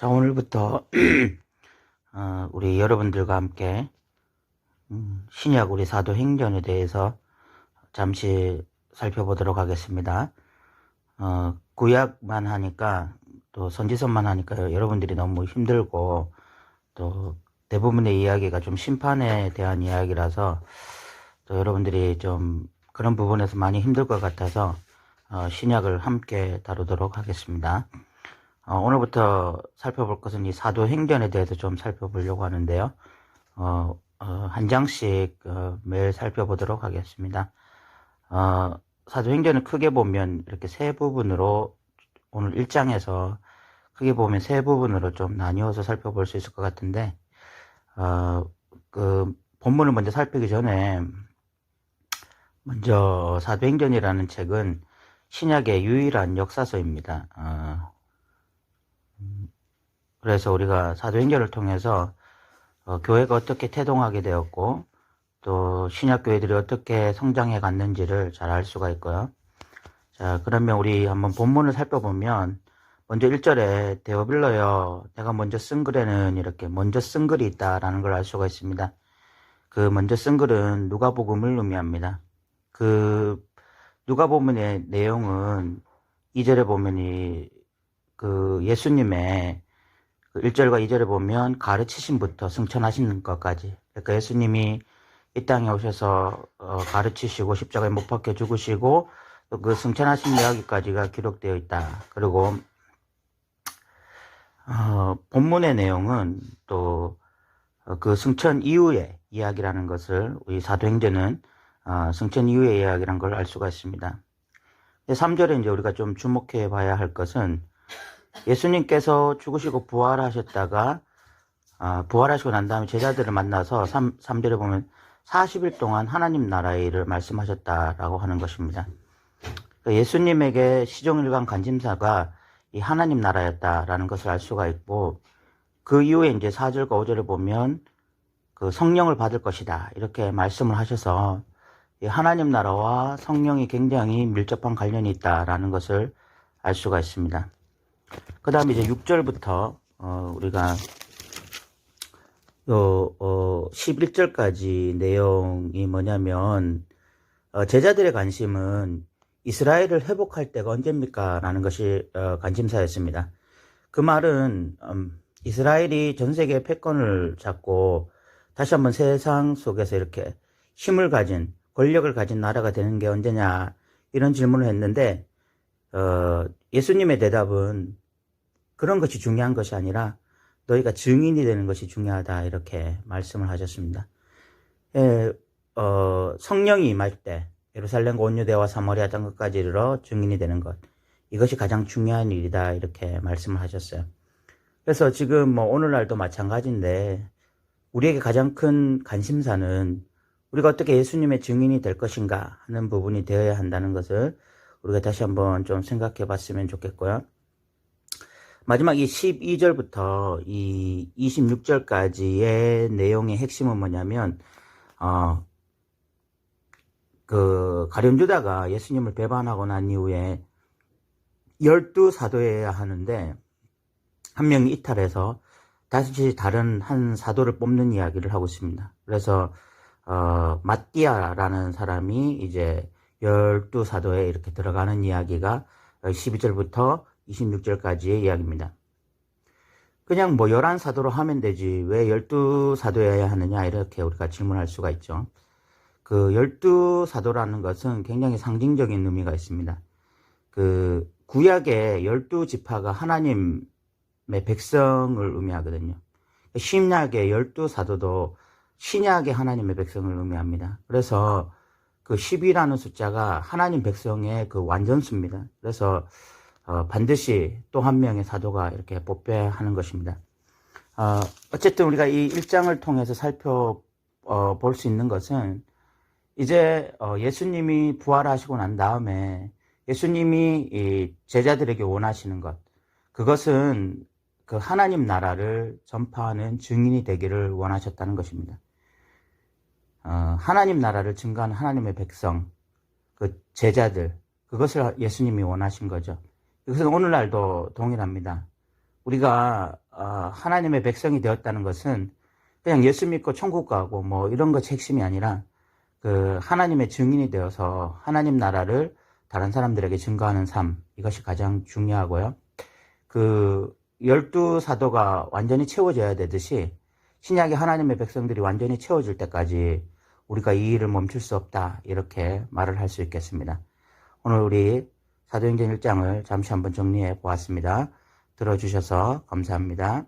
자, 오늘부터 어, 우리 여러분들과 함께 음, 신약 우리 사도 행전에 대해서 잠시 살펴보도록 하겠습니다. 어, 구약만 하니까 또 선지서만 하니까 여러분들이 너무 힘들고 또 대부분의 이야기가 좀 심판에 대한 이야기라서 또 여러분들이 좀 그런 부분에서 많이 힘들 것 같아서 어, 신약을 함께 다루도록 하겠습니다. 어, 오늘부터 살펴볼 것은 이 사도행전에 대해서 좀 살펴보려고 하는데요. 어, 어, 한 장씩 어, 매일 살펴보도록 하겠습니다. 어, 사도행전을 크게 보면 이렇게 세 부분으로 오늘 1장에서 크게 보면 세 부분으로 좀 나뉘어서 살펴볼 수 있을 것 같은데 어, 그 본문을 먼저 살피기 전에 먼저 사도행전이라는 책은 신약의 유일한 역사서입니다. 어, 그래서 우리가 사도행전을 통해서 어, 교회가 어떻게 태동하게 되었고 또 신약 교회들이 어떻게 성장해 갔는지를 잘 알 수가 있고요. 자, 그러면 우리 한번 본문을 살펴보면 먼저 1절에 데오빌러여 내가 먼저 쓴 글에는 이렇게 먼저 쓴 글이 있다라는 걸 알 수가 있습니다. 그 먼저 쓴 글은 누가복음을 의미합니다. 그 누가복음의 내용은 2절에 보면 이 그 예수님의 그 1절과 2절에 보면 가르치심부터 승천하시는 것까지 그러니까 예수님이 이 땅에 오셔서 어, 가르치시고 십자가에 못 박혀 죽으시고 또그 승천하신 이야기까지가 기록되어 있다. 그리고 어, 본문의 내용은 또 그 승천 이후의 이야기라는 것을 우리 사도행전은 어, 승천 이후의 이야기라는 걸알 수가 있습니다. 3절에 이제 우리가 좀 주목해 봐야 할 것은 예수님께서 죽으시고 부활하셨다가 아, 부활하시고 난 다음에 제자들을 만나서 3, 3절에 보면 40일 동안 하나님 나라의 일을 말씀하셨다라고 하는 것입니다. 그러니까 예수님에게 시종일관 간짐사가 이 하나님 나라였다라는 것을 알 수가 있고 그 이후에 이제 4절과 5절에 보면 그 성령을 받을 것이다 이렇게 말씀을 하셔서 이 하나님 나라와 성령이 굉장히 밀접한 관련이 있다라는 것을 알 수가 있습니다. 그 다음에 이제 6절부터, 어, 우리가, 요, 어, 11절까지 내용이 뭐냐면, 어, 제자들의 관심은 이스라엘을 회복할 때가 언제입니까? 라는 것이, 어, 관심사였습니다. 그 말은, 음, 이스라엘이 전 세계 패권을 잡고 다시 한번 세상 속에서 이렇게 힘을 가진, 권력을 가진 나라가 되는 게 언제냐, 이런 질문을 했는데, 어, 예수님의 대답은 그런 것이 중요한 것이 아니라 너희가 증인이 되는 것이 중요하다 이렇게 말씀을 하셨습니다. 예, 어, 성령이 임할 때 예루살렘과 온유대와 사마리아 땅 끝까지 이르러 증인이 되는 것 이것이 가장 중요한 일이다 이렇게 말씀을 하셨어요. 그래서 지금 뭐 오늘날도 마찬가지인데 우리에게 가장 큰 관심사는 우리가 어떻게 예수님의 증인이 될 것인가 하는 부분이 되어야 한다는 것을 우리가 다시 한번 좀 생각해 봤으면 좋겠고요. 마지막 이 12절부터 이 26절까지의 내용의 핵심은 뭐냐면, 어, 그, 가룟유다가 예수님을 배반하고 난 이후에 열두 사도여야 하는데, 한 명이 이탈해서 다시 다른 한 사도를 뽑는 이야기를 하고 있습니다. 그래서, 어, 마띠아라는 사람이 이제 열두 사도에 이렇게 들어가는 이야기가 12절부터 26절까지의 이야기입니다. 그냥 뭐 11사도로 하면 되지 왜 12사도여야 하느냐 이렇게 우리가 질문할 수가 있죠. 그 12사도라는 것은 굉장히 상징적인 의미가 있습니다. 그 구약의 12지파가 하나님의 백성을 의미하거든요. 신약의 12사도도 신약의 하나님의 백성을 의미합니다. 그래서 그 10이라는 숫자가 하나님 백성의 그 완전수입니다. 그래서 어, 반드시 또 한 명의 사도가 이렇게 뽑혀야 하는 것입니다. 어, 어쨌든 우리가 이 일장을 통해서 살펴볼 어, 수 있는 것은 이제 어, 예수님이 부활하시고 난 다음에 예수님이 제자들에게 원하시는 것 그것은 그 하나님 나라를 전파하는 증인이 되기를 원하셨다는 것입니다. 어, 하나님 나라를 증거하는 하나님의 백성, 그 제자들, 그것을 예수님이 원하신 거죠. 그것은 오늘날도 동일합니다. 우리가 어, 하나님의 백성이 되었다는 것은 그냥 예수 믿고 천국 가고 뭐 이런 것이 핵심이 아니라 그 하나님의 증인이 되어서 하나님 나라를 다른 사람들에게 증거하는 삶 이것이 가장 중요하고요. 그 열두 사도가 완전히 채워져야 되듯이 신약의 하나님의 백성들이 완전히 채워질 때까지 우리가 이 일을 멈출 수 없다 이렇게 말을 할 수 있겠습니다. 오늘 우리 사도행전 1장을 잠시 한번 정리해 보았습니다. 들어주셔서 감사합니다.